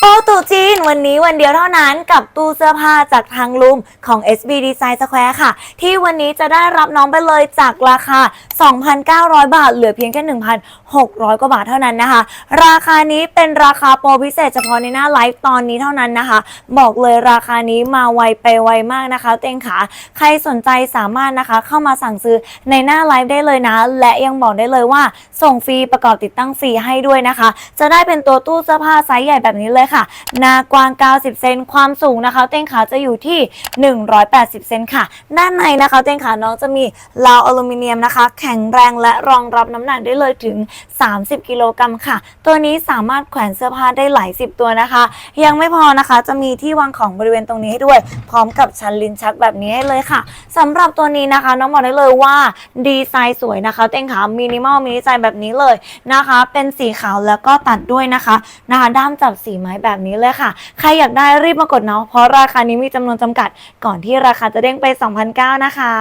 โปรตุจีน วันนี้วันเดียวเท่านั้นกับตู้เสื้อผ้าจากทางลุมของ SB Design Square ค่ะ ที่วันนี้จะได้รับน้องไปเลยจากราคา 2,900 บาท เหลือเพียงแค่ 1,600 กว่าบาทเท่านั้นนะคะ ราคานี้เป็นราคาโปรพิเศษเฉพาะในหน้าไลฟ์ตอนนี้เท่านั้นนะคะ บอกเลยราคานี้มาไวไปไวมากนะคะเต็งขาใครสนใจสามารถนะคะ เข้ามาสั่งซื้อในหน้าไลฟ์ได้เลยนะ และยังบอกได้เลยว่า ส่งฟรีประกอบติดตั้งฟรีให้ด้วยนะคะ จะได้เป็นตัวตู้เสื้อผ้าไซส์ใหญ่แบบนี้เลยค่ะ หน้ากว้าง 90 เซนความสูงนะคะเต้นขาจะอยู่ที่ 180 เซนค่ะ ด้านในนะคะเต้นขาน้องจะมีราวอลูมิเนียมนะคะ แข็งแรงและรองรับน้ำหนักได้เลยถึง 30 กิโลกรัมค่ะ ตัวนี้สามารถแขวนเสื้อผ้าได้หลายสิบตัวนะคะ ยังไม่พอนะคะจะมีที่วางของบริเวณตรงนี้ให้ด้วย พร้อมกับชั้นลิ้นชักแบบนี้ให้เลยค่ะสำหรับตัวนี้นะคะ น้องบอกได้เลยว่าดีไซน์สวยนะคะ เต้นขามินิมอลมินิไซน์แบบนี้เลยนะคะ เป็นสีขาวแล้วก็ตัดด้วยนะคะนะคะ ด้ามจับสีไม้แบบนี้เลยค่ะ ใครอยากได้รีบมากดเนาะเพราะราคานี้มีจำนวนจำกัด ก่อนที่ราคาจะเด้งไป 2,009นะคะ